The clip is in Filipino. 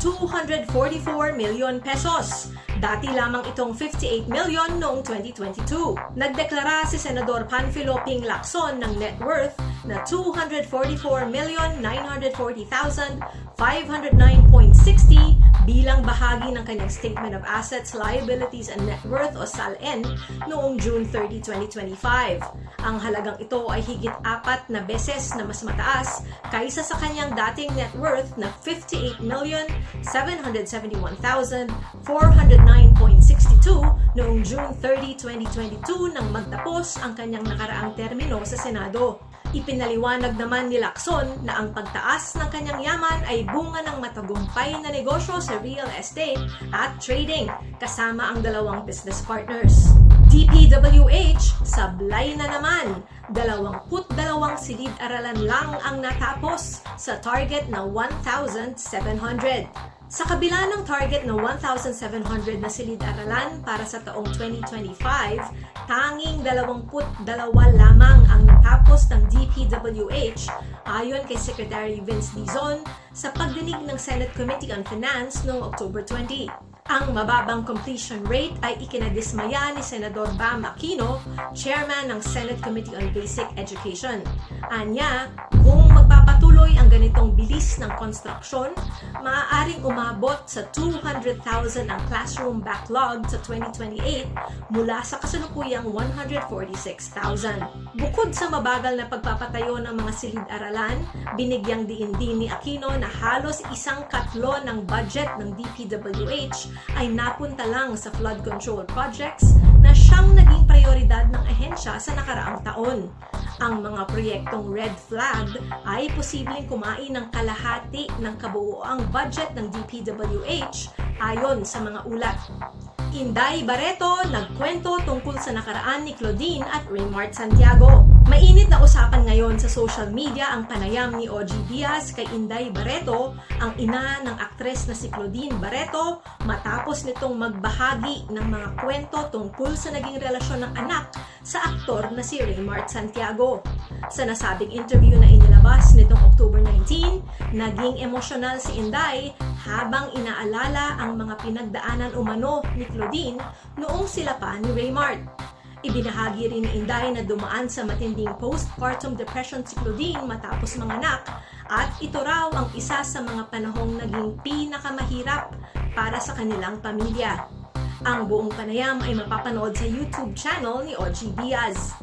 244 million pesos. Dati lamang itong 58 million noong 2022. Nagdeklara si Senador Panfilo Ping Lacson ng net worth na 244,940,509.60 bilang bahagi ng kanyang Statement of Assets, Liabilities and Net Worth o SALN noong June 30, 2025. Ang halagang ito ay higit apat na beses na mas mataas kaysa sa kanyang dating net worth na 58,771,409.62 noong June 30, 2022 nang magtapos ang kanyang nakaraang termino sa Senado. Ipinaliwanag naman ni Lacson na ang pagtaas ng kanyang yaman ay bunga ng matagumpay na negosyo sa real estate at trading kasama ang dalawang business partners. DPWH, sablay na naman. 22 silid-aralan lang ang natapos sa target na 1,700. Sa kabila ng target na 1,700 na silid-aralan para sa taong 2025, tanging 22 lamang ang natapos ng DPWH ayon kay Secretary Vince Dizon sa pagdinig ng Senate Committee on Finance noong October 20. Ang mababang completion rate ay ikinadismaya ni Senador Bam Aquino, chairman ng Senate Committee on Basic Education. Anya, kung magpapatuloy ang ganitong bilis ng konstruksyon, maaaring umabot sa 200,000 ang classroom backlog sa 2028 mula sa kasalukuyang 146,000. Bukod sa mabagal na pagpapatayo ng mga silid-aralan, binigyang diin din ni Aquino na halos isang katlo ng budget ng DPWH ay napunta lang sa flood control projects na siyang naging prioridad ng ahensya sa nakaraang taon. Ang mga proyektong red flag ay posibleng kumain ng kalahati ng kabuoang budget ng DPWH ayon sa mga ulat. Inday Barreto nagkwento tungkol sa nakaraan ni Claudine at Raymart Santiago. Mainit na usapan ngayon sa social media ang panayam ni OG Diaz kay Inday Barreto, ang ina ng aktres na si Claudine Barreto, matapos nitong magbahagi ng mga kwento tungkol sa naging relasyon ng anak sa aktor na si Raymart Santiago. Sa nasabing interview na inilabas nitong October 19, naging emosyonal si Inday habang inaalala ang mga pinagdaanan umano ni Claudine noong sila pa ni Raymart. Ibinahagi rin ni Inday na dumaan sa matinding postpartum depression si Claudine matapos manganak at ito raw ang isa sa mga panahong naging pinakamahirap para sa kanilang pamilya. Ang buong panayam ay mapapanood sa YouTube channel ni OG Diaz.